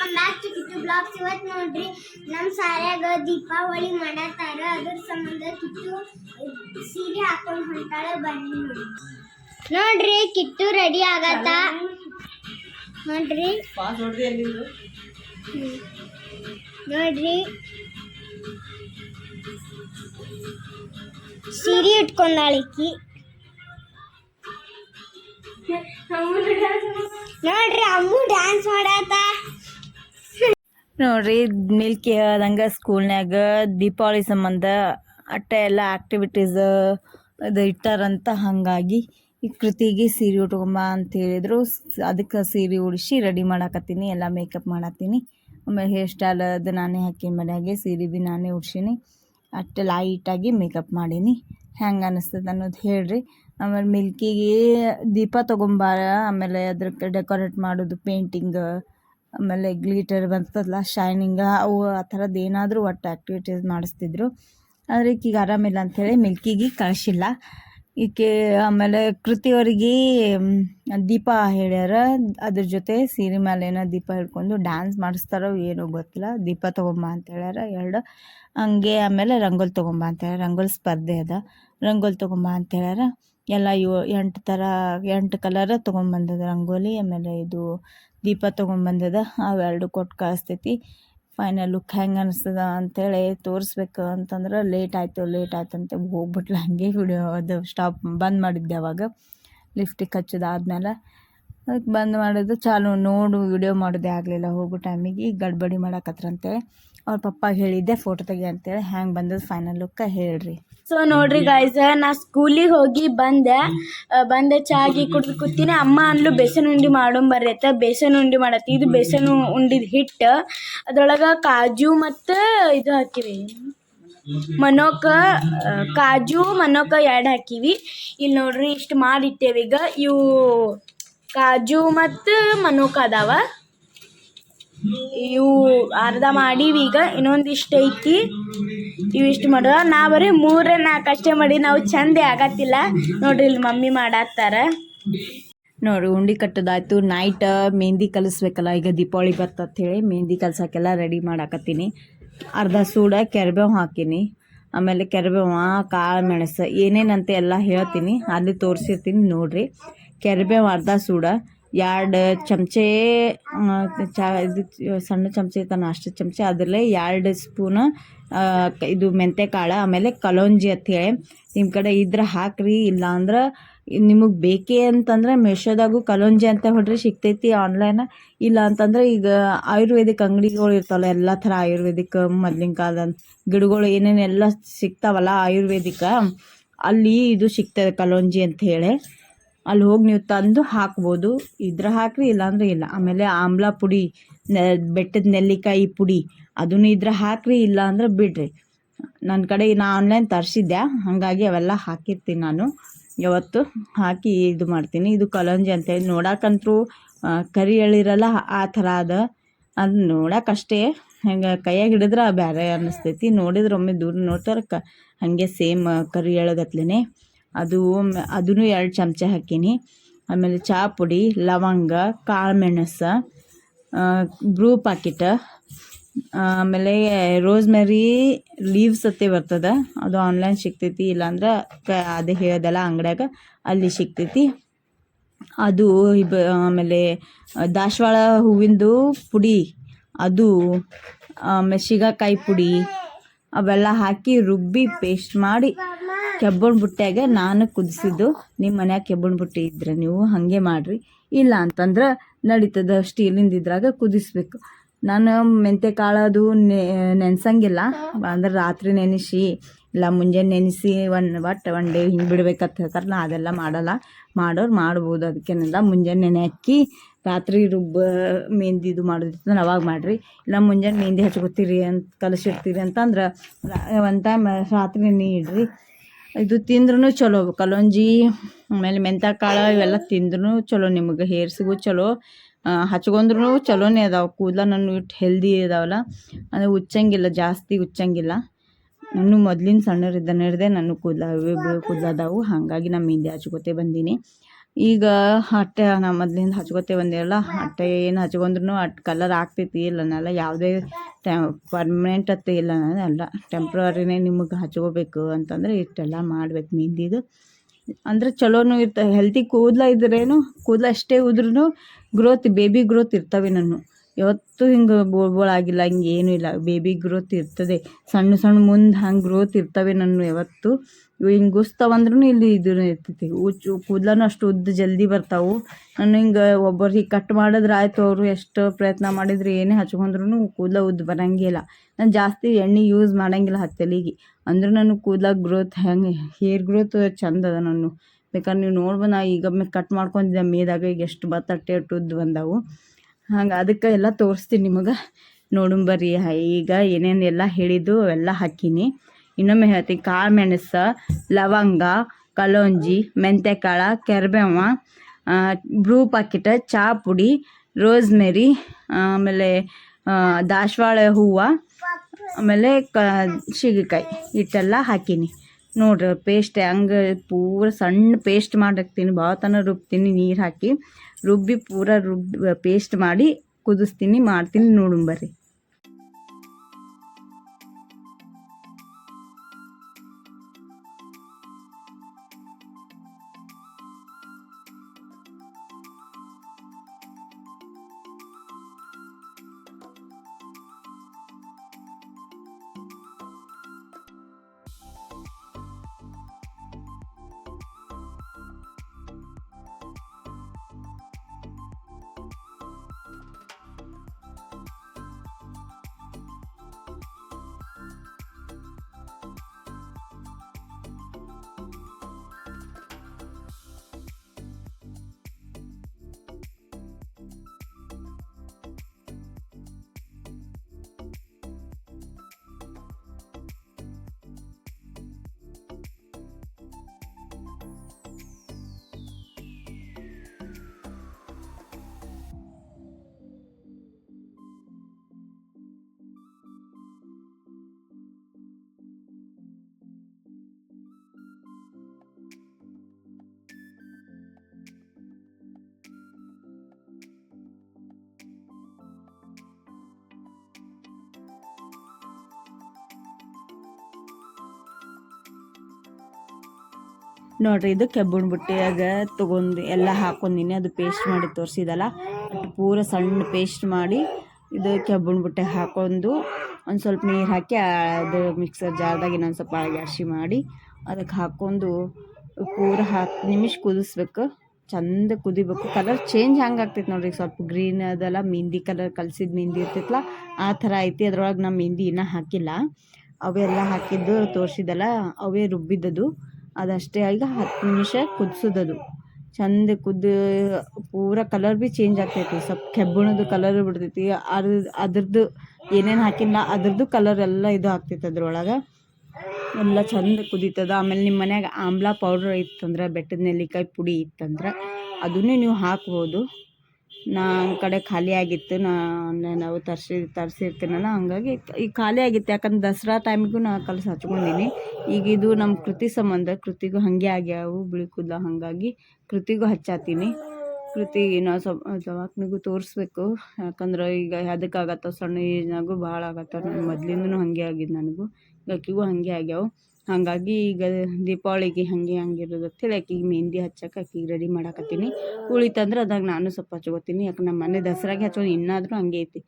Welcome back to Kittu blogs ಇವತ್ತು ನೋಡ್ರಿ ನಮ್ಮ ಸಾರ್ಯಾಗ ದೀಪಾವಳಿ ಮಾಡತ್ತಾರ, ಅದ್ರ ಸಂಬಂಧ ಕಿಟ್ಟು ಸೀರೆ ಹಾಕೊಂಡು ಹೊಂಟಾಳ ಬನ್ನಿ ನೋಡಿ ನೋಡ್ರಿ ಕಿಟ್ಟು ರೆಡಿ ಆಗತ್ತ. ನೋಡ್ರಿ. ನೋಡ್ರಿ. ಸೀರೆ ಇಟ್ಕೊಂಡಾಳಿಕ್ಕಿ ನೋಡ್ರಿ, ಅಮ್ಮು ಡ್ಯಾನ್ಸ್ ಮಾಡತ್ತ ನೋಡ್ರಿ ಮಿಲ್ಕಿ ಹೇಳ್ದಂಗೆ ಸ್ಕೂಲ್ನ್ಯಾಗ ದೀಪಾವಳಿ ಸಂಬಂಧ ಅಟ್ಟ ಎಲ್ಲ ಆ್ಯಕ್ಟಿವಿಟೀಸ್ ಅದು ಇಟ್ಟಾರಂತ ಹಾಗಾಗಿ ಈ ಕೃತಿಗೆ ಸೀರೆ ಉಟ್ಕೊಂಬ ಅಂತ ಹೇಳಿದ್ರು. ಅದಕ್ಕೆ ಸೀರೆ ಉಡಿಸಿ ರೆಡಿ ಮಾಡಾಕತ್ತೀನಿ, ಎಲ್ಲ ಮೇಕಪ್ ಮಾಡತ್ತೀನಿ ಆಮೇಲೆ ಹೇರ್ ಸ್ಟೈಲ್ ಅದು ನಾನೇ ಹಾಕಿ ಮನ್ಯಾಗೆ ಸೀರೆ ಬಿ ನಾನೇ ಉಡ್ಸೀನಿ. ಅಷ್ಟು ಲೈಟಾಗಿ ಮೇಕಪ್ ಮಾಡೀನಿ. ಹೆಂಗೆ ಅನ್ನಿಸ್ತದೆ ಅನ್ನೋದು ಹೇಳ್ರಿ. ಆಮೇಲೆ ಮಿಲ್ಕಿಗೆ ದೀಪ ತೊಗೊಂಬಾರ, ಆಮೇಲೆ ಅದಕ್ಕೆ ಡೆಕೋರೇಟ್ ಮಾಡೋದು ಪೇಂಟಿಂಗ್ ಆಮೇಲೆ ಗ್ಲೀಟರ್ ಬಂತದಲ್ಲ ಶೈನಿಂಗ ಅವು ಆ ಥರದ್ದು ಏನಾದರೂ ಒಟ್ಟು ಆ್ಯಕ್ಟಿವಿಟೀಸ್ ಮಾಡಿಸ್ತಿದ್ರು. ಆದರೆ ಈಕೀಗ ಆರಾಮಿಲ್ಲ ಅಂಥೇಳಿ ಮಿಲ್ಕಿಗೆ ಕಳಿಸಿಲ್ಲ. ಈಕೆ ಆಮೇಲೆ ಕೃತಿಯವರಿಗೆ ದೀಪ ಹೇಳ್ಯಾರ. ಅದ್ರ ಜೊತೆ ಸೀರೆ ಮೇಲೆ ಏನೋ ದೀಪ ಹಿಡ್ಕೊಂಡು ಡ್ಯಾನ್ಸ್ ಮಾಡಿಸ್ತಾರೋ ಏನೋ ಗೊತ್ತಿಲ್ಲ. ದೀಪ ತೊಗೊಂಬ ಅಂತ ಹೇಳ್ಯಾರ ಎರಡು. ಹಂಗೆ ಆಮೇಲೆ ರಂಗೋಲಿ ತೊಗೊಂಬ ಅಂತ ಹೇಳ್ಯಾರ. ರಂಗೋಲಿ ಸ್ಪರ್ಧೆ ಅದ. ರಂಗೋಲಿ ತೊಗೊಂಬ ಅಂತ ಹೇಳ್ಯಾರ. ಎಲ್ಲ ಇವು ಎಂಟು ಥರ, ಎಂಟು ಕಲರ ತೊಗೊಂಬಂದದ ರಂಗೋಲಿ. ಆಮೇಲೆ ಇದು ದೀಪ ತೊಗೊಂಬಂದದ ಅವೆರಡು ಕೊಟ್ಟು ಕಳಿಸ್ತೈತಿ. ಫೈನಲ್ ಲುಕ್ ಹೆಂಗೆ ಅನಿಸ್ತದ ಅಂತೇಳಿ ತೋರಿಸ್ಬೇಕು ಅಂತಂದ್ರೆ ಲೇಟ್ ಆಯಿತು ಲೇಟ್ ಆಯ್ತು ಅಂತ ಹೋಗ್ಬಿಟ್ಲ. ಹಾಗೆ ವಿಡಿಯೋ ಅದು ಸ್ಟಾಪ್ ಬಂದ್ ಮಾಡಿದ್ದೆ ಅವಾಗ. ಲಿಫ್ಟಿಗೆ ಹಚ್ಚೋದಾದ್ಮೇಲೆ ಅದಕ್ಕೆ ಬಂದ್ ಮಾಡೋದು ಚಾಲು, ನೋಡು ವಿಡಿಯೋ ಮಾಡೋದೇ ಆಗಲಿಲ್ಲ, ಹೋಗೋ ಟೈಮಿಗೆ ಗಡ್ಬಡಿ ಮಾಡಕತ್ರ ಅಂತೇಳಿ ಅವ್ರ ಪಪ್ಪ ಹೇಳಿದ್ದೆ ಫೋಟೋ ತೆಗಿ ಅಂತೇಳಿ. ಹ್ಯಾಂಗೆ ಬಂದದ್ದು ಫೈನಲ್ ಲುಕ್ಕ ಹೇಳ್ರಿ. ಸೊ ನೋಡ್ರಿ ಗಾಯ್ಸ್ ನಾ ಸ್ಕೂಲಿಗೆ ಹೋಗಿ ಬಂದೆ. ಬಂದೆ ಚಾಗಿ ಕುಡ್ದು ಕೂತೀನಿ. ಅಮ್ಮ ಅನ್ಲು ಬೇಸನ್ ಉಂಡಿ ಮಾಡೋಂಬರ್ರಿ ಅಂತ. ಬೇಸನ್ ಉಂಡಿ ಮಾಡತ್ತಿ. ಇದು ಬೇಸನ್ ಉಂಡಿದ ಹಿಟ್ಟು ಅದ್ರೊಳಗೆ ಕಾಜು ಮತ್ತು ಇದು ಹಾಕಿವಿ. ಮನೋಕ ಕಾಜು ಮನೋಕ ಎರಡು ಹಾಕಿವಿ. ಇಲ್ಲಿ ನೋಡ್ರಿ ಇಷ್ಟು ಮಾಡಿಟ್ಟೇವಿ ಈಗ. ಇವು ಕಾಜು ಮತ್ತು ಮನೋಕ ಅದಾವ. ಇವು ಅರ್ಧ ಮಾಡೀವಿ ಈಗ, ಇನ್ನೊಂದಿಷ್ಟು ಐತಿ ಇವಿಷ್ಟು ಮಾಡುವ. ನಾ ಬರೀ ಮೂರೇ ನಾಲ್ಕು ಅಷ್ಟೇ ಮಾಡಿ, ನಾವು ಚಂದೆ ಆಗತ್ತಿಲ್ಲ. ನೋಡ್ರಿ ಇಲ್ಲಿ ಮಮ್ಮಿ ಮಾಡತ್ತಾರ. ನೋಡಿ ಉಂಡಿ ಕಟ್ಟೋದಾಯ್ತು. ನೈಟ್ ಮೆಹಂದಿ ಕಲಿಸ್ಬೇಕಲ್ಲ, ಈಗ ದೀಪಾವಳಿ ಬರ್ತತ್ ಹೇಳಿ ಮೆಹಂದಿ ಕಲ್ಸೋಕ್ಕೆಲ್ಲ ರೆಡಿ ಮಾಡಾಕತ್ತೀನಿ. ಅರ್ಧ ಸೂಡ ಕೆರ್ಬೇವು ಹಾಕೀನಿ. ಆಮೇಲೆ ಕೆರ್ಬೇವು, ಕಾಳು, ಮೆಣಸು, ಏನೇನಂತೆ ಎಲ್ಲ ಹೇಳ್ತೀನಿ. ಅಲ್ಲಿ ತೋರಿಸಿರ್ತೀನಿ ನೋಡ್ರಿ. ಕೆರ್ಬೇವು ಅರ್ಧ ಸೂಡ. ಎರಡು ಚಮಚೆ ಚಾ, ಇದು ಸಣ್ಣ ಚಮಚೆ ತನ ಅಷ್ಟು ಚಮಚೆ, ಅದರಲ್ಲೇ ಎರಡು ಸ್ಪೂನ್ ಇದು ಮೆಂತೆ ಕಾಳು ಆಮೇಲೆ ಕಲೋಂಜಿ ಅಂತೇಳಿ ನಿಮ್ಮ ಕಡೆ ಇದ್ರೆ ಹಾಕ್ರಿ ಇಲ್ಲ ಅಂದ್ರೆ ನಿಮಗೆ ಬೇಕೇ ಅಂತಂದ್ರೆ ಮೆಷೋದಾಗು ಕಲೋಂಜಿ ಅಂತ ಹೊಡ್ರಿ ಸಿಗ್ತೈತಿ ಆನ್ಲೈನ್ ಇಲ್ಲ ಅಂತಂದ್ರೆ ಈಗ ಆಯುರ್ವೇದಿಕ್ ಅಂಗಡಿಗಳು ಇರ್ತಾವಲ್ಲ, ಎಲ್ಲ ಥರ ಆಯುರ್ವೇದಿಕ್ ಮೊದ್ಲಿನ ಕಾಲದ ಗಿಡಗಳು ಏನೇನೆಲ್ಲ ಸಿಗ್ತಾವಲ್ಲ ಆಯುರ್ವೇದಿಕ, ಅಲ್ಲಿ ಇದು ಸಿಗ್ತದೆ ಕಲೋಂಜಿ ಅಂತ ಹೇಳಿ. ಅಲ್ಲಿ ಹೋಗಿ ನೀವು ತಂದು ಹಾಕ್ಬೋದು. ಇದ್ರೆ ಹಾಕ್ರಿ, ಇಲ್ಲಾಂದ್ರೆ ಇಲ್ಲ. ಆಮೇಲೆ ಆಮ್ಲ ಪುಡಿ, ನೆ, ಬೆಟ್ಟದ ನೆಲ್ಲಿಕಾಯಿ ಪುಡಿ, ಅದನ್ನು ಇದ್ರೆ ಹಾಕ್ರಿ ಇಲ್ಲ ಅಂದ್ರೆ ಬಿಡ್ರಿ. ನನ್ನ ಕಡೆ ನಾ ಆನ್ಲೈನ್ ತರಿಸಿದ್ದೆ ಹಾಗಾಗಿ ಅವೆಲ್ಲ ಹಾಕಿರ್ತೀನಿ ನಾನು. ಯಾವತ್ತು ಹಾಕಿ ಇದು ಮಾಡ್ತೀನಿ. ಇದು ಕಲಂಜಿ ಅಂತೇಳಿ ನೋಡಕ್ಕಂತೂ ಕರಿ ಎಳಿರಲ್ಲ ಆ ಥರ ಅದ. ಅದು ನೋಡಕ್ಕಷ್ಟೇ ಹಂಗೆ ಕೈಯಾಗ ಹಿಡಿದ್ರೆ ಬೇರೆ ಅನ್ನಿಸ್ತೈತಿ. ನೋಡಿದ್ರೆ ಒಮ್ಮೆ ದೂರ ನೋಡ್ತಾರೆ ಕ, ಹಾಗೆ ಸೇಮ್ ಕರಿ ಎಳಗತ್ಲೇ ಅದು ಅದೂ ಎರಡು ಚಮಚ ಹಾಕೀನಿ. ಆಮೇಲೆ ಚಹಾ ಪುಡಿ ಲವಂಗ ಕಾಳು ಮೆಣಸು ಬ್ರೂ ಪಾಕಿಟ, ಆಮೇಲೆ ರೋಸ್ಮೆರಿ ಲೀವ್ಸ್ ಅತ್ತೆ ಬರ್ತದೆ, ಅದು ಆನ್ಲೈನ್ ಸಿಗ್ತೈತಿ, ಇಲ್ಲಾಂದ್ರೆ ಕ, ಅದು ಹೇಳ್ದಲ್ಲ ಅಂಗಡ್ಯಾಗ, ಅಲ್ಲಿ ಸಿಗ್ತೈತಿ. ಅದು ಆಮೇಲೆ ದಾಸವಾಳ ಹೂವಿಂದು ಪುಡಿ, ಅದು, ಆಮೇಲೆ ಶಿಗಾಕಾಯಿ ಪುಡಿ, ಅವೆಲ್ಲ ಹಾಕಿ ರುಬ್ಬಿ ಪೇಸ್ಟ್ ಮಾಡಿ ಕೆಬ್ಬಣ ಬುಟ್ಟ್ಯಾಗ ನಾನು ಕುದಿಸಿದ್ದು. ನಿಮ್ಮ ಮನ್ಯಾಗ ಕೆಬ್ಬಣ ಬುಟ್ಟಿ ಇದ್ರೆ ನೀವು ಹಾಗೆ ಮಾಡಿರಿ. ಇಲ್ಲ ಅಂತಂದ್ರೆ ನಡೀತದ ಸ್ಟೀಲಿಂದ ಇದ್ರಾಗ ಕುದಿಸ್ಬೇಕು. ನಾನು ಮೆಂತೆ ಕಾಳದು ನೆನ್ಸಂಗಿಲ್ಲ. ಅಂದ್ರೆ ರಾತ್ರಿ ನೆನೆಸಿ, ಇಲ್ಲ ಮುಂಜಾನೆ ನೆನೆಸಿ ಒನ್ ಒಟ್ಟು ಒನ್ ಡೇ ಹಿಂಗೆ ಬಿಡ್ಬೇಕಂತ ಹೇಳ್ತಾರೆ. ಅದೆಲ್ಲ ಮಾಡಲ್ಲ. ಮಾಡೋರು ಮಾಡ್ಬೋದು. ಅದಕ್ಕೇನಿಲ್ಲ, ಮುಂಜಾನೆ ನೆನೆ ಹಾಕಿ ರಾತ್ರಿ ರುಬ್ಬ ಮೆಹಂದಿ ಇದು ಮಾಡೋದಿತ್ತು ಅವಾಗ ಮಾಡಿರಿ. ಇಲ್ಲ ಮುಂಜಾನೆ ಮೆಹಂದಿ ಹಚ್ಕೋತೀರಿ ಅಂತ ಕಲಿಸಿರ್ತೀರಿ ಅಂತಂದ್ರೆ, ಒಂದು ಟೈಮ್ ರಾತ್ರಿ ನೆನೆ ಇಡ್ರಿ. ಇದು ತಿಂದ್ರೂ ಚಲೋ, ಕಲೊಂಜಿ, ಆಮೇಲೆ ಮೆಂತ್ಯ ಕಾಳು ಇವೆಲ್ಲ ತಿಂದ್ರೂ ಚಲೋ, ನಿಮಗೆ ಹೇರ್ಸಿಗೂ ಚಲೋ. ಹಚ್ಕೊಂಡ್ರೂ ಚಲೋನೇ ಅದಾವೆ, ಕೂದಲ ನನ್ನ ಇಟ್ಟು ಹೆಲ್ದಿ ಇದಾವಲ್ಲ ಅಂದರೆ ಉಚ್ಚಂಗಿಲ್ಲ, ಜಾಸ್ತಿ ಉಚ್ಚಂಗಿಲ್ಲ. ನಾನು ಮೊದ್ಲಿನ ಸಣ್ಣರಿದ್ದ ನಡೆದೆ ನನ್ನ ಕೂದಲ ಕೂದಲ ಅದಾವು, ಹಾಗಾಗಿ ನಮ್ಮ ಹಿಂದೆ ಹಚ್ಕೋತೆ ಬಂದೀನಿ. ಈಗ ಹಟ್ಟೆ ನಾ ಮೊದ್ಲಿಂದ ಹಚ್ಕೋತೇವೆ ಒಂದಿರಲ್ಲ ಅಟ್ಟೆ ಏನು ಹಚ್ಕೊಂಡ್ರು ಅಟ್ ಕಲರ್ ಆಗ್ತೈತಿ ಇಲ್ಲ ಅನ್ನಲ್ಲ, ಯಾವುದೇ ಟೆ ಪರ್ಮನೆಂಟ್ ಅತ್ತೆ ಇಲ್ಲ ಅಲ್ಲ ಟೆಂಪ್ರವರಿನೇ ನಿಮಗೆ ಹಚ್ಕೋಬೇಕು ಅಂತಂದರೆ ಇಷ್ಟೆಲ್ಲ ಮಾಡ್ಬೇಕು ಮೆಹಂದಿದು ಅಂದ್ರೆ ಚಲೋನು ಇರ್ತ ಹೆಲ್ತಿ ಕೂದಲ ಇದ್ರೇನು, ಕೂದಲು ಅಷ್ಟೇ ಉದ್ರೂ ಗ್ರೋತ್ ಬೇಬಿ ಗ್ರೋತ್ ಇರ್ತವೆ ನಾನು ಯಾವತ್ತು ಹಿಂಗೆ ಆಗಿಲ್ಲ, ಹಿಂಗೆ ಏನೂ ಇಲ್ಲ ಬೇಬಿ ಗ್ರೋತ್ ಇರ್ತದೆ. ಸಣ್ಣ ಸಣ್ಣ ಮುಂದೆ ಹಂಗೆ ಗ್ರೋತ್ ಇರ್ತವೆ ನಾನು ಯಾವತ್ತು. ಇವು ಹಿಂಗೆ ಗುಸ್ತವಂದ್ರೂ ಇಲ್ಲಿ ಇದು ಇರ್ತೈತಿ. ಉಚ್ಚು ಕೂದ್ಲೂ ಅಷ್ಟು ಉದ್ದ ಜಲ್ದಿ ಬರ್ತಾವು. ನಾನು ಹಿಂಗೆ ಒಬ್ಬರು ಹೀಗೆ ಕಟ್ ಮಾಡಿದ್ರೆ ಆಯ್ತು ಅವರು ಎಷ್ಟು ಪ್ರಯತ್ನ ಮಾಡಿದ್ರು ಏನೇ ಹಚ್ಕೊಂಡ್ರು ಕೂದಲ ಉದ್ದ ಬರಂಗಿಲ್ಲ. ನಾನು ಜಾಸ್ತಿ ಎಣ್ಣೆ ಯೂಸ್ ಮಾಡಂಗಿಲ್ಲ ಹತ್ತಲಿಗೆ. ಅಂದ್ರೆ ನಾನು ಕೂದಲ ಗ್ರೋತ್ ಹೆಂಗೆ ಹೇರ್ ಗ್ರೋತ್ ಚಂದ ಅದ ನಾನು. ಬೇಕಾದ್ರೆ ನೀವು ನೋಡ್ಬೋದು ನಾ ಈಗ ಕಟ್ ಮಾಡ್ಕೊಂಡಿದ್ದೆ ಮೇದಾಗ ಈಗ ಎಷ್ಟು ಬತ್ತಟ್ಟೆ ಅಟ್ಟು ಉದ್ದು ಬಂದಾವು. ಹಂಗೆ ಅದಕ್ಕೆ ಎಲ್ಲ ತೋರಿಸ್ತೀನಿ ನಿಮಗೆ. ನೋಡುಂಬರ್ರಿ ಈಗ ಏನೇನು ಎಲ್ಲ ಹೇಳಿದ್ದು ಅವೆಲ್ಲ ಹಾಕೀನಿ. ಇನ್ನೊಮ್ಮೆ ಹೇಳ್ತೀನಿ. ಕಾಳು ಮೆಣಸು ಲವಂಗ, ಕಲೋಂಜಿ ಮೆಂತ್ಯಕಾಳು ಕೆರ್ಬೇವ ಬ್ರೂ ಪಾಕಿಟ ಚಹಾ ಪುಡಿ ರೋಸ್ಮೆರಿ, ಆಮೇಲೆ ದಾಸವಾಳ ಹೂವು, ಆಮೇಲೆ ಕ ಸೀಗೆಕಾಯಿ ಇಟ್ಟೆಲ್ಲ ಹಾಕೀನಿ. ನೋಡ್ರಿ ಪೇಸ್ಟ್ ಹಂಗೆ ಪೂರ ಸಣ್ಣ ಪೇಸ್ಟ್ ಮಾಡಿರ್ತೀನಿ. ಭಾಳ ತನಕ ರುಬ್ತೀನಿ ನೀರು ಹಾಕಿ. ರುಬ್ಬಿ ಪೂರ ರುಬ್ ಪೇಸ್ಟ್ ಮಾಡಿ ಕುದಿಸ್ತೀನಿ, ಮಾಡ್ತೀನಿ ನೋಡುಂ ನೋಡ್ರಿ, ಇದು ಕೆಬ್ಬುಣ್ ಬುಟ್ಟಿಯಾಗ ತೊಗೊಂಡು ಎಲ್ಲ ಹಾಕೊಂಡಿನಿ ಅದು ಪೇಸ್ಟ್ ಮಾಡಿ ತೋರಿಸಿದಲ್ಲ. ಅಷ್ಟು ಪೂರ ಸಣ್ಣ ಪೇಸ್ಟ್ ಮಾಡಿ ಇದು ಕೆಬ್ಬುಣ್ ಬುಟ್ಟೆ ಹಾಕೊಂಡು ಒಂದು ಸ್ವಲ್ಪ ನೀರು ಹಾಕಿ ಅದು ಮಿಕ್ಸರ್ ಜಾರ್ದಾಗ ಇನ್ನೊಂದು ಸ್ವಲ್ಪ ಅಳಗ್ಯಾಡ್ಸಿ ಮಾಡಿ ಅದಕ್ಕೆ ಹಾಕ್ಕೊಂಡು ಪೂರ ಹತ್ತು ನಿಮಿಷ ಕುದಿಸ್ಬೇಕು. ಚಂದ ಕುದಿಬೇಕು. ಕಲರ್ ಚೇಂಜ್ ಹಂಗೆ ಆಗ್ತೈತೆ ನೋಡ್ರಿ ಸ್ವಲ್ಪ ಗ್ರೀನ್ ಅದೆಲ್ಲ ಮೆಹಂದಿ ಕಲರ್ ಕಲಸಿದ ಮೆಹಂದಿ ಇರ್ತೈತಲ್ಲ ಆ ಥರ ಐತಿ. ಅದ್ರೊಳಗೆ ನಾ ಮೆಹಂದಿ ಇನ್ನೂ ಹಾಕಿಲ್ಲ. ಅವೆಲ್ಲ ಹಾಕಿದ್ದು ತೋರಿಸಿದಲ್ಲ, ಅವೇ ರುಬ್ಬಿದ್ದದು. ಅದಷ್ಟೇ ಈಗ ಹತ್ತು ನಿಮಿಷ ಕುದಿಸೋದದು. ಚಂದ ಕುದ್ದು ಪೂರ ಕಲರ್ ಭೀ ಚೇಂಜ್ ಆಗ್ತೈತಿ. ಸ್ವಲ್ಪ ಕೆಬ್ಬಣದ ಕಲರ್ ಬಿಡ್ತೈತಿ. ಅದ್ರ ಅದ್ರದ್ದು ಏನೇನು ಹಾಕಿಲ್ಲ, ಅದ್ರದ್ದು ಕಲರ್ ಎಲ್ಲ ಇದು ಆಗ್ತೈತೆ ಅದ್ರೊಳಗೆ. ಎಲ್ಲ ಚಂದ ಕುದೀತದ. ಆಮೇಲೆ ನಿಮ್ಮ ಮನ್ಯಾಗ ಆಮ್ಲ ಪೌಡ್ರ್ ಇತ್ತಂದ್ರೆ, ಬೆಟ್ಟದ ನೆಲ್ಲಿಕಾಯಿ ಪುಡಿ ಇತ್ತಂದ್ರೆ, ಅದನ್ನೇ ನೀವು ಹಾಕ್ಬೋದು. ನನ್ನ ಕಡೆ ಖಾಲಿ ಆಗಿತ್ತು. ನಾನು ನಾವು ತರಿಸಿ, ತರಿಸಿರ್ತೀನಲ್ಲ, ಹಂಗಾಗಿ ಈಗ ಖಾಲಿ ಆಗಿತ್ತು. ಯಾಕಂದ್ರೆ ದಸರಾ ಟೈಮಿಗೂ ನಾ ಕಲಸಿ ಹಚ್ಕೊಂಡಿನಿ. ಈಗ ಇದು ನಮ್ಮ ಕೃತಿ ಸಂಬಂಧ, ಕೃತಿಗೂ ಹಾಗೆ ಆಗ್ಯಾವು ಬಿಳಿ ಹಾಗಾಗಿ ಕೃತಿಗೂ ಹಚ್ಚಾತೀನಿ. ಕೃತಿ ನಾವು ಸ್ವಲ್ಪ ದವಾಖಾನಿಗೂ ತೋರಿಸ್ಬೇಕು. ಯಾಕಂದ್ರೆ ಈಗ ಅದಕ್ಕಾಗತ್ತ ಸಣ್ಣ ಏಜ್ನಾಗೂ ಭಾಳ ಆಗತ್ತ, ನಾನು ಮೊದ್ಲಿಂದನೂ ಹಾಗೆ ಆಗಿದ್ದು ನನಗೂ. ಆಕಿಗೂ ಹಾಗೆ ಆಗ್ಯಾವು. ಹಾಗಾಗಿ ಈಗ ದೀಪಾವಳಿಗೆ ಹಾಗೆ ಹಂಗೆ ಅಂತೇಳಿ ಆಕಿಗೆ ಮೆಹಂದಿ ಹಚ್ಚಕ್ಕೆ ಆಕಿಗೆ ರೆಡಿ ಮಾಡಾಕತ್ತೀನಿ. ಉಳಿತಂದ್ರೆ ಅದಾಗ ನಾನು ಸ್ವಲ್ಪ ಹಚ್ಕೋತೀನಿ. ಯಾಕೆ ನಮ್ಮ ಮನೆ ದಸರಾಗೆ ಹಚ್ಚೋದು ಇನ್ನಾದರೂ ಹಂಗೆ ಐತಿ.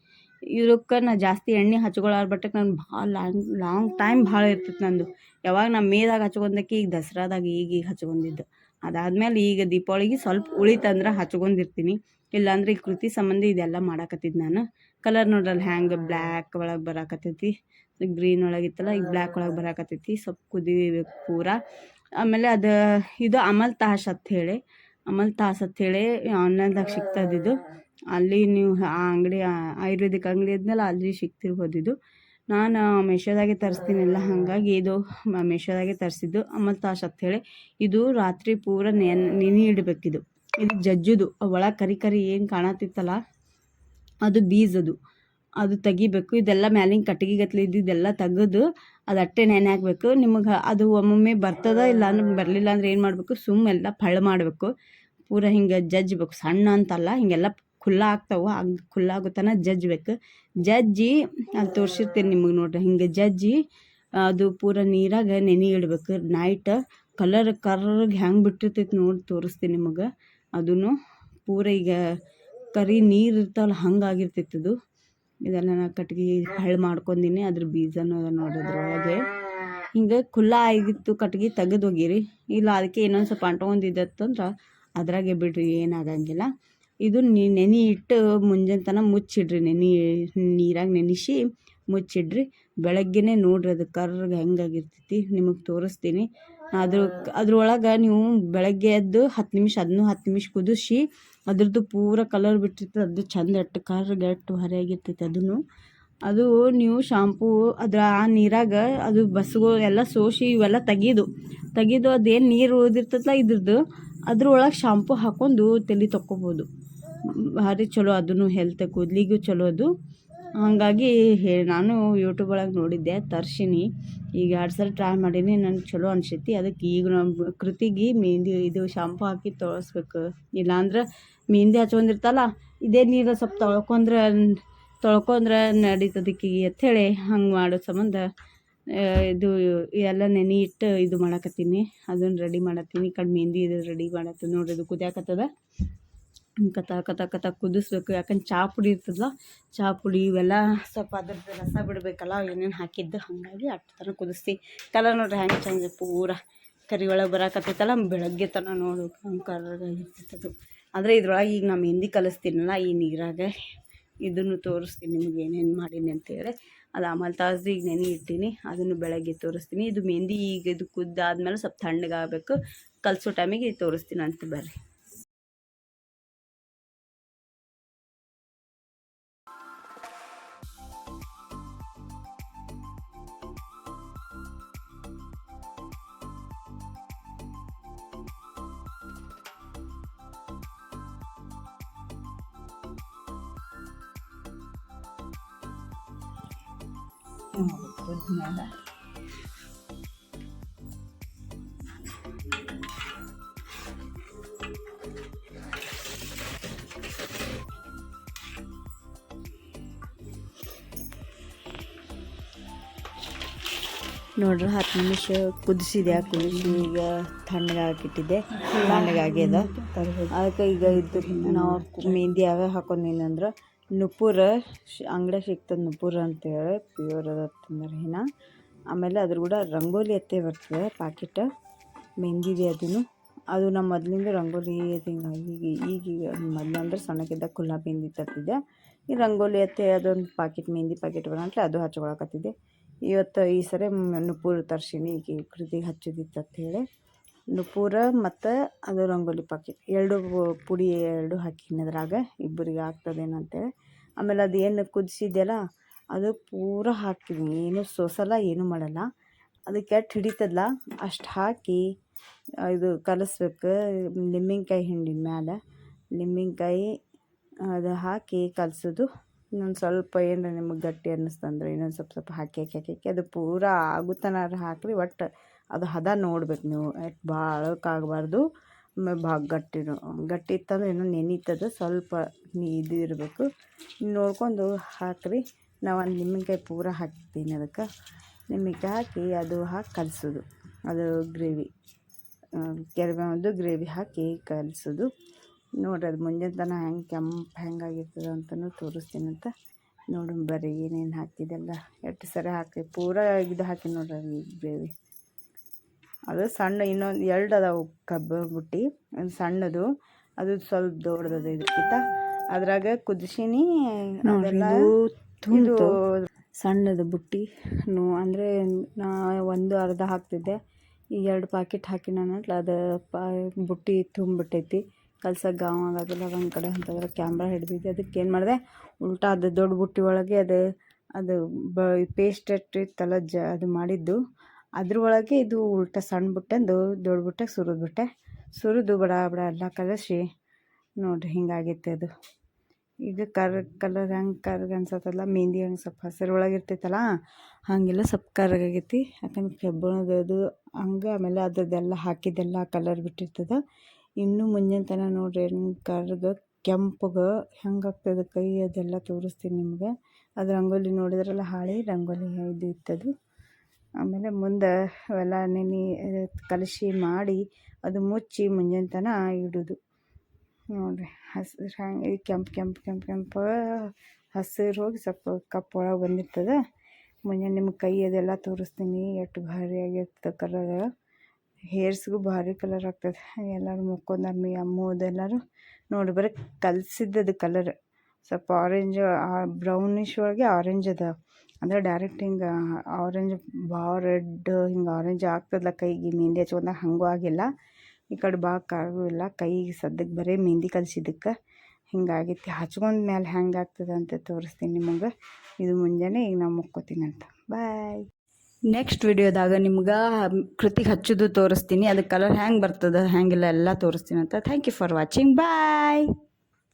ಇದಕ್ಕೆ ನಾ ಜಾಸ್ತಿ ಎಣ್ಣೆ ಹಚ್ಕೊಳ್ಳಾರ ಬಟ್ಟಕ್ಕೆ ನಾನು ಭಾಳ ಲಾಂಗ್ ಲಾಂಗ್ ಟೈಮ್ ಭಾಳ ಇರ್ತಿತ್ತು ನಂದು. ಯಾವಾಗ ನಾ ಮೇದಾಗ ಹಚ್ಕೊಂಡಕ್ಕೆ ಈಗ ದಸರಾದಾಗ ಈಗ ಈಗ ಹಚ್ಕೊಂಡಿದ್ದು. ಅದಾದ್ಮೇಲೆ ಈಗ ದೀಪಾವಳಿಗೆ ಸ್ವಲ್ಪ ಉಳಿತಂದ್ರೆ ಹಚ್ಕೊಂಡಿರ್ತೀನಿ. ಇಲ್ಲಾಂದ್ರೆ ಈ ಕೃತಿ ಸಂಬಂಧ ಇದೆಲ್ಲ ಮಾಡಾಕತ್ತಿದ್ದು ನಾನು. ಕಲರ್ ನೋಡ್ರಲ್ಲ ಹ್ಯಾಂಗೆ ಬ್ಲ್ಯಾಕ್ ಒಳಗೆ ಬರಾಕತ್ತೈತಿ. ಗ್ರೀನ್ ಒಳಗಿತ್ತಲ್ಲ, ಈಗ ಬ್ಲ್ಯಾಕ್ ಒಳಗೆ ಬರಾಕತ್ತೈತಿ. ಸ್ವಲ್ಪ ಕುದಿಬೇಕು ಪೂರ. ಆಮೇಲೆ ಅದು, ಇದು ಅಮಲ್ ತಾಸ್ ಅಂತ ಹೇಳಿ. ಅಮಲ್ ತಾಸ್ ಅಂತ ಹೇಳಿ ಆನ್ಲೈನ್ದಾಗ ಸಿಗ್ತದಿದ್ದು ಅಲ್ಲಿ ನೀವು ಆ ಅಂಗಡಿ ಆಯುರ್ವೇದಿಕ್ ಅಂಗಡಿ ಇದ್ಮೇಲೆ ಅಲ್ಲಿ ಸಿಕ್ತಿರ್ಬೋದು ಇದು. ನಾನು ಮೆಶೋದಾಗೆ ತರಿಸ್ತೀನಿಲ್ಲ, ಹಾಗಾಗಿ ಇದು ಮೆಶೋದಾಗೆ ತರಿಸಿದ್ದು. ಆಮೇಲೆ ತಾಶ್ ಅಂತ ಹೇಳಿ ಇದು ರಾತ್ರಿ ಪೂರ ನೆನ್ ಇಡಬೇಕಿದು. ಇದು ಜಜ್ಜುದು. ಒಳಗೆ ಕರಿ ಕರಿ ಏನು ಕಾಣತ್ತಿತ್ತಲ್ಲ, ಅದು ಬೀಜದು. ಅದು ತೆಗಿಬೇಕು. ಇದೆಲ್ಲ ಮ್ಯಾಲಿನ ಕಟ್ಟಿಗೆ ಇದೆಲ್ಲ ತೆಗೆದು ಅದು ಅಟ್ಟೆ ನೆನೆ ಹಾಕ್ಬೇಕು. ನಿಮಗೆ ಅದು ಒಮ್ಮೊಮ್ಮೆ ಬರ್ತದ ಇಲ್ಲ ಅಂದ್ರೆ ಬರಲಿಲ್ಲ ಅಂದ್ರೆ ಏನು ಮಾಡಬೇಕು? ಸುಮ್ಮೆಲ್ಲ ಪಳ್ಳ ಮಾಡಬೇಕು. ಪೂರ ಹಿಂಗೆ ಜಜ್ಬೇಕು ಸಣ್ಣ ಅಂತಲ್ಲ, ಹಿಂಗೆಲ್ಲ ಖುಲ್ಲ ಆಗ್ತಾವೆ ಹಂಗೆ ಖುಲ್ಲ ಆಗೋ ತನಕ ಜಜ್ಬೇಕು ಜಜ್ಜಿ ಅಲ್ಲಿ ತೋರಿಸಿರ್ತೀನಿ ನಿಮಗೆ ನೋಡ್ರಿ, ಹಿಂಗೆ ಜಜ್ಜಿ ಅದು ಪೂರ ನೀರಾಗ ನೆನೆ ಇಡ್ಬೇಕು. ನೈಟ್ ಕಲರ್ ಕರ್ರಗೆ ಹೆಂಗೆ ಬಿಟ್ಟಿರ್ತೈತೆ ನೋಡಿ ತೋರಿಸ್ತೀನಿ ನಿಮಗೆ. ಅದನ್ನು ಪೂರ ಈಗ ಕರಿ ನೀರು ಇರ್ತಾವಲ್ಲ, ಹಂಗೆ ಆಗಿರ್ತೈತೆ ಅದು ಇದೆಲ್ಲ ನಾ ಕಟ್ಗೆ ಹಳ್ಳು ಮಾಡ್ಕೊಂಡಿನಿ ಅದ್ರ ಬೀಜನೂ ಅದ ನೋಡಿ ಅದ್ರೊಳಗೆ. ಹಿಂಗೆ ಖುಲ್ಲ ಆಗಿತ್ತು, ಕಟ್ಗೆ ತೆಗೆದು ಹೋಗಿರಿ. ಇಲ್ಲ, ಅದಕ್ಕೆ ಇನ್ನೊಂದು ಸ್ವಲ್ಪ ಅಂಟ್ಕೊಂಡಿದ್ದತ್ತಂದ್ರೆ ಅದ್ರಾಗೆ ಬಿಡ್ರಿ ಏನಾಗಂಗಿಲ್ಲ ಇದು ನೆನೆ ಇಟ್ಟು ಮುಂಜಾನೆ ತನಕ ಮುಚ್ಚಿಡ್ರಿ. ನೆನೆ ನೀರಾಗಿ ನೆನೆಸಿ ಮುಚ್ಚಿಡ್ರಿ. ಬೆಳಗ್ಗೆನೇ ನೋಡ್ರಿ ಅದು ಕರ್ರಗೆ ಹೆಂಗಾಗಿರ್ತೈತಿ ನಿಮಗೆ ತೋರಿಸ್ತೀನಿ. ಅದ್ರ ಅದ್ರೊಳಗೆ ನೀವು ಬೆಳಗ್ಗೆ ಎದ್ದು ಹತ್ತು ನಿಮಿಷ ಅದನ್ನೂ ಹತ್ತು ನಿಮಿಷ ಕುದಿಸಿ ಅದ್ರದ್ದು ಪೂರ ಕಲರ್ ಬಿಟ್ಟಿರ್ತದೆ ಅದು ಚಂದ ಎಟ್ಟು ಕರ್ರಗೆ ಎಟ್ಟು ಹರಿಯಾಗಿರ್ತೈತಿ ಅದನ್ನು ಅದು ನೀವು ಶಾಂಪೂ ಅದ್ರ ಆ ನೀರಾಗ ಅದು ಬಸ್ಗೋ ಎಲ್ಲ ಸೋಸಿ ಇವೆಲ್ಲ ತೆಗೀದು. ತೆಗೆದು ಅದೇನು ನೀರು ಉಳಿದಿರ್ತದಲ್ಲ ಇದ್ರದ್ದು, ಅದ್ರೊಳಗೆ ಶಾಂಪೂ ಹಾಕ್ಕೊಂಡು ತಲೆ ತೊಕ್ಕೊಬೋದು. ಭಾರಿ ಚಲೋ ಅದನ್ನು ಹೆಲ್ತ್ ಕೂದಲಿಗೂ ಚಲೋ ಅದು. ಹಾಗಾಗಿ ಹೇ ನಾನು ಯೂಟ್ಯೂಬ್ ಒಳಗೆ ನೋಡಿದ್ದೆ ತರ್ಸೀನಿ ಈಗ ಎರಡು ಸಲ ಟ್ರೈ ಮಾಡೀನಿ ನನಗೆ ಚಲೋ ಅನ್ಸೈತಿ. ಅದಕ್ಕೆ ಈಗ ನಮ್ಮ ಕೃತಿಗೆ ಮೆಹಂದಿ, ಇದು ಶಾಂಪು ಹಾಕಿ ತೊಳಸ್ಬೇಕು. ಇಲ್ಲಾಂದ್ರೆ ಮೆಹಂದಿ ಹಚ್ಕೊಂಡಿರ್ತಲ್ಲ, ಇದೇ ನೀರು ಸ್ವಲ್ಪ ತೊಳ್ಕೊಂಡ್ರೆ ತೊಳ್ಕೊಂಡ್ರೆ ನಡೀತದಕ್ಕೆ ಎತ್ತೇಳಿ ಹಂಗೆ ಮಾಡೋ ಸಂಬಂಧ ಇದು ಎಲ್ಲ ನೆನೆ ಇಟ್ಟು ಇದು ಮಾಡಕತ್ತೀನಿ. ಅದನ್ನು ರೆಡಿ ಮಾಡತ್ತೀನಿ. ಕಡೆ ಮೆಹಂದಿ ಇದು ರೆಡಿ ಮಾಡತ್ತೀನಿ. ನೋಡಿ ಇದು ಕುದಿಯಾಕತ್ತದ. ಕತ ಕತ ಕತ ಕುದಿಸ್ಬೇಕು. ಯಾಕಂದ್ರೆ ಚಹಾ ಪುಡಿ ಇರ್ತದಲ್ಲ ಚಹಾ ಪುಡಿ ಇವೆಲ್ಲ ಸ್ವಲ್ಪ ಅದ್ರದ್ದು ರಸ ಬಿಡಬೇಕಲ್ಲ, ಏನೇನು ಹಾಕಿದ್ದು ಹಾಗಾಗಿ ಅಷ್ಟು ತನಕ ಕುದಿಸ್ತಿ ಕಲರ್ ನೋಡ್ರಿ ಹ್ಯಾಂಗೆ ಚಂದ ಪೂರ ಕರಿ ಒಳಗೆ ಬರಾಕತ್ತೈತಲ್ಲ, ಬೆಳಗ್ಗೆ ತನಕ ನೋಡು ಕಲರ್ ಅದು ಆದರೆ ಇದ್ರೊಳಗೆ ಈಗ ನಾ ಮೆಹಂದಿ ಕಲಿಸ್ತೀನಲ್ಲ, ಈ ನೀರಾಗೆ ಇದನ್ನು ತೋರಿಸ್ತೀನಿ ನಿಮ್ಗೆ ಏನೇನು ಮಾಡೀನಿ ಅಂತೇಳಿ ಅದು ಆಮೇಲೆ ತಾಸು ಈಗ ನೆನೆ ಇಟ್ಟೀನಿ, ಅದನ್ನು ಬೆಳಗ್ಗೆ ತೋರಿಸ್ತೀನಿ. ಇದು ಮೆಹಂದಿ ಈಗ ಇದು ಕುದ್ದಾದ್ಮೇಲೆ ಸ್ವಲ್ಪ ತಣ್ಣಗಾಗಬೇಕು. ಕಲಸೋ ಟೈಮಿಗೆ ತೋರಿಸ್ತೀನಿ ಅಂತ ಬರ್ರಿ. ಕುದ್ಮೇಲೆ ನೋಡ್ರಿ ಹತ್ತು ನಿಮಿಷ ಕುದಿಸಿದೆ ಕುದಿಸಿ ಈಗ ತಣ್ಣಗಾಕಿಟ್ಟಿದ್ದೆ ತಣ್ಣಗಾಗ್ಯದ ಅದಕ್ಕೆ ಈಗ ಇದು ನಾವು ಮೆಹಂದಿ ಯಾವಾಗ ಹಾಕೊಂಡೇನಂದ್ರೆ ನುಪುರ ಅಂಗಡಿ ಸಿಗ್ತದೆ ನುಪುರ ಅಂತೇಳಿ ಪ್ಯೂರ್ ಅದ ತಂದ್ರೆ ಹಿನ. ಆಮೇಲೆ ಅದ್ರ ಕೂಡ ರಂಗೋಲಿ ಅತ್ತೆ ಬರ್ತದೆ ಪ್ಯಾಕೆಟ್ ಮೆಹಂದಿದೆ ಅದನ್ನು ಅದು ನಮ್ಮ ಮೊದಲಿಂದ ರಂಗೋಲಿ ಅದು ಈಗ ಈಗ ಮೊದಲಂದ್ರೆ ಸಣ್ಣಕ್ಕಿದ್ದಾಗ ಕುಲ್ಲ ಮೆಹಂದಿ ತರ್ತಿದ್ದೆ. ಈ ರಂಗೋಲಿ ಅತ್ತೆ ಅದೊಂದು ಪ್ಯಾಕೆಟ್ ಮೆಹಂದಿ ಪ್ಯಾಕೆಟ್ ಬರೋಂಟ್ಲೆ ಅದು ಹಚ್ಕೊಳಕತ್ತಿದ್ದೆ. ಇವತ್ತು ಈ ಸರಿ ನುಪುರ ತರ್ಸೀನಿ, ಈಗ ಕೃತಿಗೆ ಹಚ್ಚೋದಿತ್ತು ಅಂತ ಹೇಳಿ. ನುಪುರ ಮತ್ತು ಅದು ರಂಗೋಲಿ ಪ್ಯಾಕೆಟ್ ಎರಡು ಪುಡಿ ಎರಡು ಹಾಕಿನಿ ಅದ್ರಾಗ ಇಬ್ಬರಿಗೆ ಆಗ್ತದೇನೋ ಅಂತೇಳಿ ಆಮೇಲೆ ಅದೇನು ಕುದಿಸಿದ್ಯಲ್ಲ, ಅದು ಪೂರ ಹಾಕ್ತೀನಿ ಏನು ಸೋಸಲ್ಲ, ಏನೂ ಮಾಡಲ್ಲ. ಅದು ಕೆಟ್ಟು ಹಿಡಿತದಲ್ಲ ಅಷ್ಟು ಹಾಕಿ ಇದು ಕಲಸ್ಬೇಕು. ನಿಂಬೆಕಾಯಿ ಹಿಂಡಿನ ಮ್ಯಾಲೆ. ನಿಂಬೆಕಾಯಿ ಅದು ಹಾಕಿ ಕಲಸೋದು. ಇನ್ನೊಂದು ಸ್ವಲ್ಪ ಏನರ ನಿಮಗೆ ಗಟ್ಟಿ ಅನ್ನಿಸ್ತಂದ್ರೆ ಇನ್ನೊಂದು ಸ್ವಲ್ಪ ಸ್ವಲ್ಪ ಹಾಕಿ ಹಾಕಿ ಹಾಕಿ ಹಾಕಿ. ಅದು ಪೂರ ಆಗುತ್ತನಾರ ಹಾಕಿರಿ. ಒಟ್ಟು ಅದು ಹದ ನೋಡ್ಬೇಕು ನೀವು. ಎಷ್ಟು ಭಾಳಕ್ಕಾಗಬಾರ್ದು ಭಾಗ ಗಟ್ಟಿನೂ ಗಟ್ಟಿ ಇತ್ತಂದ್ರೆ ಇನ್ನೂ ನೆನೀತದೆ, ಸ್ವಲ್ಪ ಇದು ಇರಬೇಕು. ನೋಡ್ಕೊಂಡು ಹಾಕ್ರಿ. ನಾವು ಒಂದು ನಿಂಬೆಕಾಯಿ ಪೂರ ಹಾಕ್ತೀನಿ ಅದಕ್ಕೆ. ನಿಂಬೆಕಾಯಿ ಹಾಕಿ ಅದು ಹಾಕಿ ಕಲಸೋದು. ಅದು ಗ್ರೇವಿ. ಕೆರಬೇವಂದು ಗ್ರೇವಿ ಹಾಕಿ ಕಲಸೋದು. ನೋಡ್ರಿ, ಅದು ಮುಂಜಾನೆ ತನಕ ಹೆಂಗೆ ಕೆಂಪು ಹೆಂಗಾಗಿರ್ತದೆ ಅಂತಲೂ ಅಂತ. ನೋಡಿ, ಬರೀ ಏನೇನು ಹಾಕಿದೆಲ್ಲ. ಎಷ್ಟು ಸರಿ ಹಾಕಿ ಪೂರ ಇದು ಹಾಕಿ ನೋಡ್ರಿ ಗ್ರೇವಿ. ಅದು ಸಣ್ಣ ಇನ್ನೊಂದು ಎರಡು ಅದಾವು ಕಬ್ಬು ಬುಟ್ಟಿ ಒಂದು ಸಣ್ಣದು. ಅದು ಸ್ವಲ್ಪ ದೊಡ್ಡದು ಇದಕ್ಕಿಂತ ಅದ್ರಾಗ ಕುದಿಸಿನಿ ತುಂಬ ಇದು ಸಣ್ಣದು ಬುಟ್ಟಿ. ನೋ ಅಂದರೆ ನಾ ಒಂದು ಅರ್ಧ ಹಾಕ್ತಿದ್ದೆ. ಈಗ ಎರಡು ಪ್ಯಾಕೆಟ್ ಹಾಕಿ ನಾನು ಅದು ಪಾ ಬುಟ್ಟಿ ತುಂಬಿಟ್ಟೈತಿ ಕಲ್ಸಕ್ಕೆ ಗಾವ ಆಗೋದಿಲ್ಲ ಒಂದು ಕಡೆ ಅಂತಂದ್ರೆ ಕ್ಯಾಮ್ರಾ ಹಿಡ್ದಿದ್ದೆ. ಅದಕ್ಕೆ ಏನು ಮಾಡಿದೆ ಉಲ್ಟಾ ಅದು ದೊಡ್ಡ ಬುಟ್ಟಿ ಒಳಗೆ ಅದು ಅದು ಬ ಪೇಸ್ಟ್ ಇತ್ತಲ್ಲ ಜ ಅದು ಮಾಡಿದ್ದು. ಅದ್ರ ಒಳಗೆ ಇದು ಉಲ್ಟಾ ಸಣ್ಣ ಬಿಟ್ಟಂದು ದೊಡ್ಡ ಬುಟ್ಟೆಗೆ ಸುರಿದ್ಬಿಟ್ಟೆ ಸುರಿದು ಬಡ ಬಡ ಎಲ್ಲ ಕಲಸಿ ನೋಡ್ರಿ ಹಿಂಗಾಗೈತೆ ಅದು. ಈಗ ಕರ್, ಕಲರ್ ಹೆಂಗೆ ಕರ್ಗ ಅನ್ಸತ್ತಲ್ಲ, ಮೆಹಂದಿ ಹಂಗೆ ಸ್ವಲ್ಪ ಹಸಿರು ಒಳಗೆ ಇರ್ತೈತಲ್ಲ, ಹಾಗೆಲ್ಲ ಸ್ವಲ್ಪ ಕರ್ಗಾಗೈತಿ. ಯಾಕಂದ್ರೆ ಕೆಬ್ಬಣದದು ಹಂಗೆ, ಆಮೇಲೆ ಅದ್ರದ್ದೆಲ್ಲ ಹಾಕಿದ್ದೆಲ್ಲ ಕಲರ್ ಬಿಟ್ಟಿರ್ತದೆ. ಇನ್ನೂ ಮುಂಜಾನೆ ತನಕ ನೋಡ್ರಿ ಕರ್ಗ, ಕೆಂಪಗೆ ಹೆಂಗಾಗ್ತದೆ ಕೈ ಅದೆಲ್ಲ ತೋರಿಸ್ತೀನಿ ನಿಮ್ಗೆ. ಅದು ರಂಗೋಲಿ ನೋಡಿದ್ರಲ್ಲ ಹಾಳೆ ರಂಗೋಲಿ ಇದು ಇತ್ತದು. ಆಮೇಲೆ ಮುಂದೆ ಅವೆಲ್ಲ ನೆನೆ ಕಲಸಿ ಮಾಡಿ ಅದು ಮುಚ್ಚಿ ಮುಂಜಾನೆ ತನಕ ಇಡೋದು. ನೋಡಿರಿ ಹಸಿರು ಹಂಗೆ ಕೆಂಪು ಕೆಂಪು ಕೆಂಪು ಕೆಂಪು, ಹಸಿರು ಹೋಗಿ ಸ್ವಲ್ಪ ಕಪ್ಪು ಒಳಗೆ ಬಂದಿರ್ತದೆ. ಮುಂಜಾನೆ ನಿಮ್ಮ ಕೈ ಅದೆಲ್ಲ ತೋರಿಸ್ತೀನಿ, ಎಷ್ಟು ಭಾರಿ ಆಗಿರ್ತದೆ ಕಲರ್ ಹೇರ್ಸ್ಗೂ ಭಾರಿ ಕಲರ್ ಆಗ್ತದೆ. ಎಲ್ಲರೂ ಮುಕ್ಕೊಂಡಾರ ಮೀ ಅಮ್ಮೋದೆಲ್ಲರೂ ನೋಡಿ, ಬರೀ ಕಲಸಿದ್ದದು ಕಲರ್ ಸ್ವಲ್ಪ ಆರೆಂಜ್ ಬ್ರೌನಿಶ್ ಒಳಗೆ ಆರೆಂಜ್ ಅದ ಅಂದರೆ ಡೈರೆಕ್ಟ್ ಹಿಂಗೆ ಆರೆಂಜ್ ಭಾಳ ರೆಡ್ ಹಿಂಗೆ ಆರೆಂಜ್ ಆಗ್ತದಲ್ಲ ಕೈಗೆ ಮೆಹಂದಿ ಹಚ್ಕೊಂಡಾಗ ಹಾಗೂ ಆಗಿಲ್ಲ. ಈ ಕಡೆ ಭಾಳ ಕಾಗೂ ಇಲ್ಲ. ಕೈಗೆ ಸದ್ಯಕ್ಕೆ ಬರೀ ಮೆಹಂದಿ ಕಲಿಸಿದ್ದಕ್ಕೆ. ಹಿಂಗಾಗೈತಿ. ಹಚ್ಕೊಂಡ ಮೇಲೆ ಹೆಂಗೆ ಆಗ್ತದೆ ಅಂತ ತೋರಿಸ್ತೀನಿ ನಿಮಗೆ. ಇದು ಮುಂಜಾನೆ ಈಗ ನಾವು ಅಂತ. ಬಾಯ್ ನೆಕ್ಸ್ಟ್ ವಿಡಿಯೋದಾಗ ನಿಮ್ಗೆ ಕೃತಿಗೆ ಹಚ್ಚೋದು ತೋರಿಸ್ತೀನಿ. ಅದಕ್ಕೆ ಕಲರ್ ಹೆಂಗೆ ಬರ್ತದೆ ಹ್ಯಾಂಗಿಲ್ಲ ಎಲ್ಲ ತೋರಿಸ್ತೀನಿ ಅಂತ. Thank you for watching bye